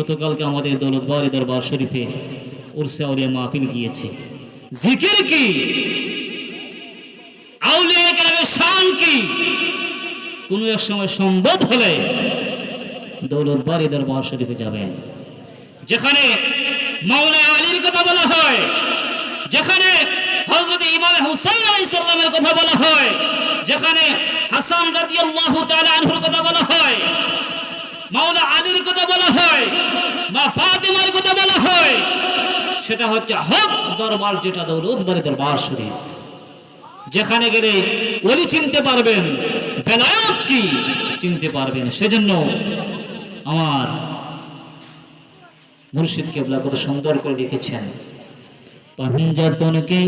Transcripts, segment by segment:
গতকালকে আমাদের দৌলতবাড়ি দরবার শরীফে উর্সে আউলিয়া মাহফিল গিয়েছে। জিকির কি? কোনো এক সময় সম্ভব হলে দৌলতবাড়ি দরবার শরীফে যাবেন। যেখানে মাওলা আলীর কথা বলা হয়, যেখানে হযরত ইমাম হুসাইন আলাইহিস সালামের কথা বলা হয়, যেখানে হাসান রাদিয়াল্লাহু তাআলা আনহুর কথা বলা হয় মাওলা আলীর কথা বলা হয়, মা ফাতেমার কথা বলা হয়, সেটা হচ্ছে হক দরবার যেটা দৌলতবাড়ি দরবার শরীফ। যেখানে গেলে ওলি চিনতে পারবেন, বেলায়ত কি চিনতে পারবেন, সেজন্য আমার মুর্শিদ কেবলা কত সুন্দর করে লিখেছেন, পাঞ্জাতনকে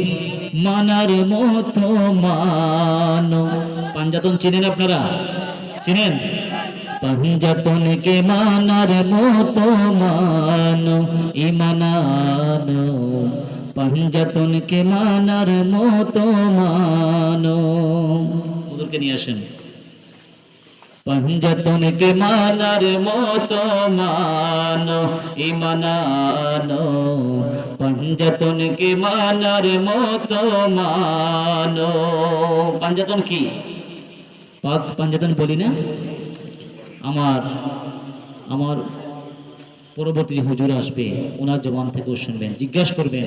মানার মতো মানো। পাঞ্জাতন চিনেন আপনারা? চিনেন? পাঞ্জাতনকে মানার মতো মানো, ইমানানো। পাঞ্জাতনকে মানার মতো মানো। হুজুরকে নিয়ে আসেন। পঞ্জতনকে মানার মতো মানো, ইমানানো। পঞ্জতনকে মানার মতো মানো। পাঞ্জাতন কি? পাক পাঞ্জাতন বলি না? আমার আমার পরবর্তী হুজুর আসবে, ওনার জবান থেকেও শুনবেন, জিজ্ঞাসা করবেন,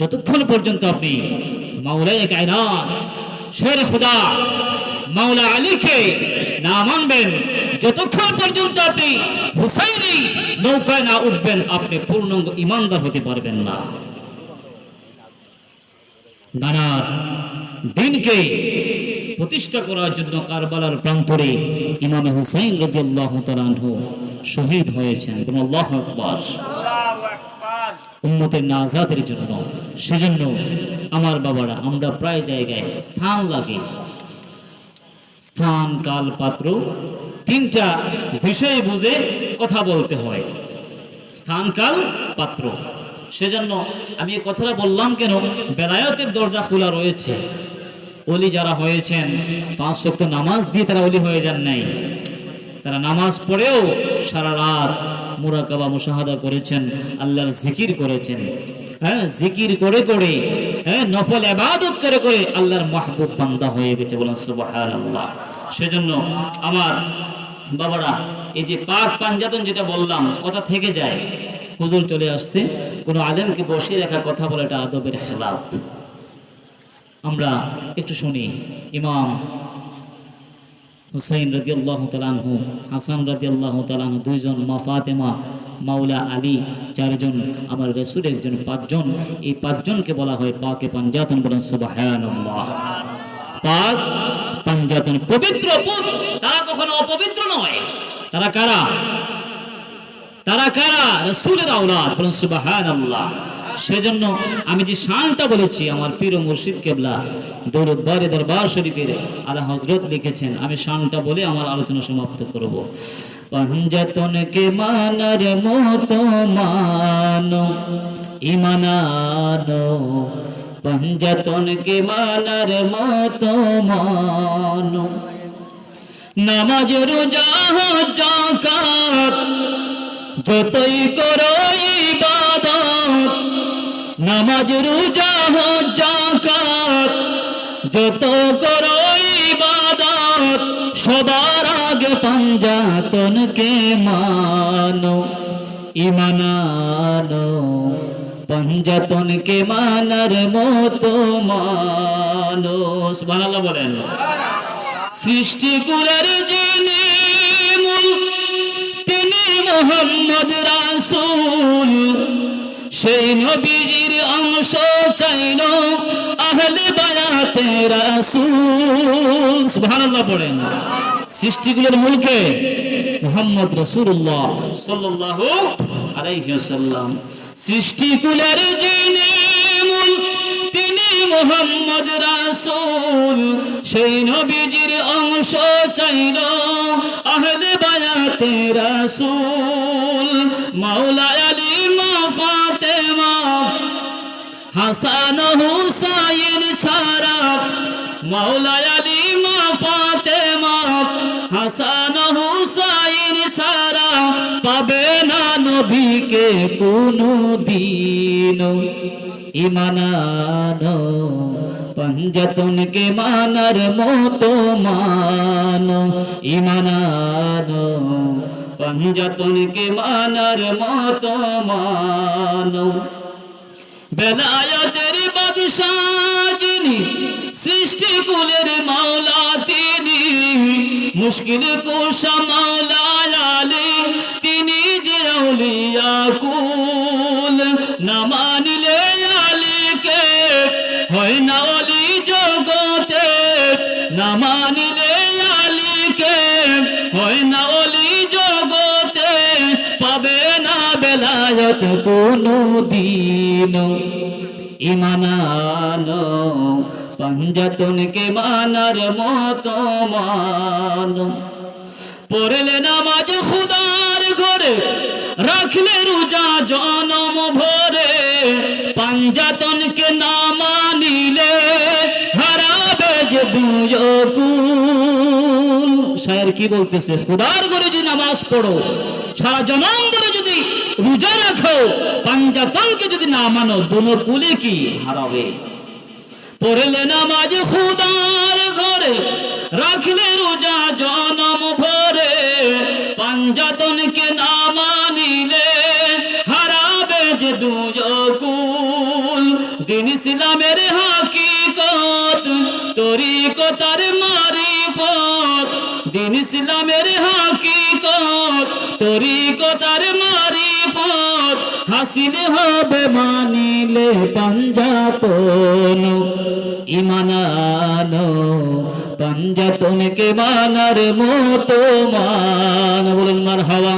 যতক্ষণ পর্যন্ত আপনি মাওলায় কায়নাত, শের খুদা, মাওলা আলীকে না মানবেন, যতক্ষণ পর্যন্ত আপনি হুসাইনি নৌকায় না উঠবেন, আপনি পূর্ণাঙ্গ ইমানদার হতে পারবেন না। নানার দিনকে প্রতিষ্ঠা করার জন্য কারবালার প্রান্তরে ইমামে হুসাইন তাআলা আনহু শহীদ হয়েছেন বলুন আল্লাহু আকবার। উম্মতের নাজাদের জন্য। সেজন্য আমার বাবারা, আমরা প্রায় জায়গায় স্থান লাগে। স্থান কাল পাত্র তিনটা বিষয় বুঝে কথা বলতে হয়। স্থান কাল পাত্র সেজন্য আমি এই কথাটা বললাম কেন? বেলায়তের দরজা খোলা রয়েছে। অলি যারা হয়েছেন, পাঁচ শক্ত নামাজ দিয়ে তারা অলি হয়ে যান নাই। তারা নামাজ পড়েও সারা রাত মুরাকাবা, মুশাহাদা করেছেন, আল্লাহর জিকির করেছেন। হ্যাঁ জিকির করে করে হ্যাঁ নফল ইবাদত করে করে আল্লাহর মাহবুব বান্দা হয়ে গেছে বলেন সুবহানাল্লাহ। সেজন্য আমার বাবারা, এই যে পাক পাঞ্জাতন যেটা বললাম, কথা থেকে যায়। হুজুর চলে আসছে, কোনো আলেমকে বসিয়ে রাখা কথা বলে এটা আদবের খেলাফ। আমরা একটু শুনি, ইমাম হুসাইন রাজি আল্লাহ তালানহু হাসান রাজি আল্লাহ তালানহু দুইজন মা ফাতেমা, মাওলা আলী, চারজন আমার রসুল, একজন পাঁচজন। এই পাঁচজনকে বলা হয় পাকে পাঞ্জাতন বলেন সুবহানাল্লাহ। পাক পাঞ্জাতন, পবিত্র তারা কখনো অপবিত্র নয়। তারা কারা? তারা কারা? রসুলের আওলাদ। বলেন, সুবহানাল্লাহ। সেজন্য আমি যে শানটা বলেছি, আমার পীর মুর্শিদ কেবলা দৌলত বারে দরবার শরীফের আলা হজরত লিখেছেন, আমি শানটা বলে আমার আলোচনা সমাপ্ত করব। পঞ্জাতনকে মানার মতো মানো, ইমানানো। পঞ্জাতনকে মানার মতো মানো। নামাজ, রোজা যতই করো ইবাদত, নামাজ, রোজা জাকাত যত করো ইবাদত, সবার আগে পাঞ্জাতনকে মানো, ইমানানো, পাঞ্জাতনকে মানার মতো মানো। সুবহানাল্লাহ বলেন। সৃষ্টি কুলের যিনি মূল মোহাম্মদ রাসুল। সেই নবীর অংশ চাইল আহলে বায়াতে রাসুল। সুবহানাল্লাহ পড়েন। সৃষ্টিগুলোর মূলকে মোহাম্মদ রাসূলুল্লাহ সাল্লাল্লাহু আলাইহি ওয়াসাল্লাম। সৃষ্টিকুলের যিনি মোহাম্মদ রাসূল, সেই নবীজির অংশ চাইল আহলে বায়াতে রাসূল। মাওলা আলী, মা ফাতেমা, হাসান হুসাইন ছাড়া। মাওলা আলী, মা ফাতেমা, হাসান হুসাইন ছাড়া পাবে না নবীকে কোনো দিন ইমানানো পঞ্জতনকে মানার মতো মানো ইমানানো পঞ্জতনকে মানার মতো মানো বেলায়তের বাদশাহ যিনি সৃষ্টি কুলের মাওলা তিনি মুশকিল কোষা মাওলা আউলিয়া কুল না মানিলে আলীকে, হয় না অলি জগতে, না মানিলে আলীকে, হয় না অলি জগতে, পাবে না বেলায়ত কোনো দিন। ইমানানো পঞ্জতনকে মানার মতো মানো। পড়লে নামাজ খুদার ঘরে রাখলে রোজা জনম ভরে, পাঞ্জাতনকে না মানিলে হারাবে যে শায়ের কি বলতেছে? খুদার ঘরে যদি নামাজ পড়ো, সারা জনম ধরে যদি রোজা রাখো, পাঞ্জাতনকে যদি না মানো দুনো কুলে কি হারাবে? পড়লে নামাজ খুদার ঘরে, রাখলে রোজা জনম দিন ইসলামের হাকিকত, তরিকতার মারিফত। দিন ইসলামের হাকিকত, তরিকতার মারিফত। হাসিল হবে মানিলে পাঞ্জাতন, ইমানানো। পাঞ্জাতনকে মানার মতো মান। বলুন মার হাওয়া